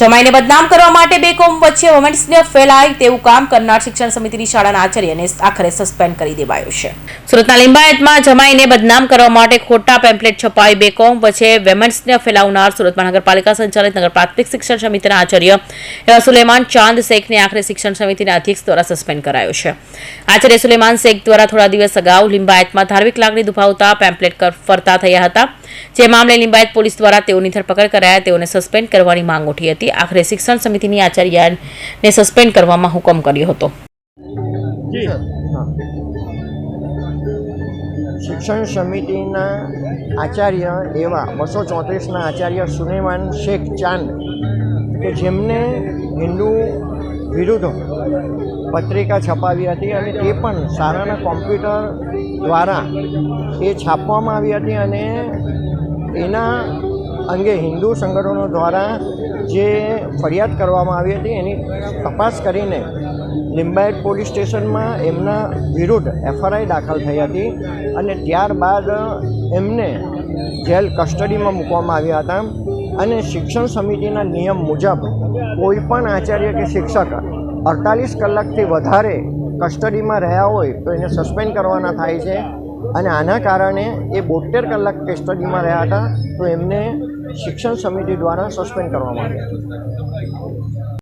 જમાઈને બદનામ કરવા માટે બે કોમ વચ્ચે વુમેન્સને ફેલાય તેવું કામ કરનાર શિક્ષણ સમિતિની શાળાના આચાર્યને આખરે સસ્પેન્ડ કરી દેવાયો છે. સુરતના લિંબાયતમાં જમાઈને બદનામ કરવા માટે ખોટા પેમ્પલેટ છપાઈ બે કોમ વચ્ચે વેમેન્ટ્સને ફેલાવનાર સુરત મહાનગરપાલિકા સંચાલિત નગર પ્રાથમિક શિક્ષણ સમિતિના આચાર્ય એવા સુલેમાન ચાંદ શેખને આખરે શિક્ષણ સમિતિના અધ્યક્ષ દ્વારા સસ્પેન્ડ કરાયો છે. આચાર્ય સુલેમાન શેખ દ્વારા થોડા દિવસ અગાઉ લિંબાયતમાં ધાર્મિક લાગણી દુભાવતા પેમ્પલેટ ફરતા થયા હતા. જે મામલે લિંબાયત પોલીસ દ્વારા તેઓની ધરપકડ કરાયા, તેઓને સસ્પેન્ડ કરવાની માંગ ઉઠી હતી. આખરે શિક્ષણ સમિતિની આચાર્યને સસ્પેન્ડ કરવામાં હુકમ કર્યો હતો. શિક્ષણ સમિતિના આચાર્ય એવા બસો ચોત્રીસના આચાર્ય સુલેમાન શેખ ચાંદ કે જેમને હિન્દુ વિરુદ્ધ પત્રિકા છપાવી હતી અને તે પણ સારાના કોમ્પ્યુટર દ્વારા એ છાપવામાં આવી હતી અને એના અંગે હિન્દુ સંગઠનો દ્વારા જે ફરિયાદ કરવામાં આવી હતી, એની તપાસ કરીને લિંબાયત પોલીસ સ્ટેશનમાં એમના વિરુદ્ધ એફઆરઆઈ દાખલ થઈ હતી અને ત્યારબાદ એમને જેલ કસ્ટડીમાં મૂકવામાં આવ્યા હતા અને શિક્ષણ સમિતિના નિયમ મુજબ કોઈ પણ આચાર્ય કે શિક્ષક અડતાલીસ કલાકથી વધારે કસ્ટડીમાં રહ્યા હોય તો એને સસ્પેન્ડ કરવાના થાય છે અને આના કારણે એ બોતેર કલાક કસ્ટડીમાં રહ્યા હતા તો એમને શિક્ષણ સમિતિ દ્વારા સસ્પેન્ડ કરવામાં આવ્યા.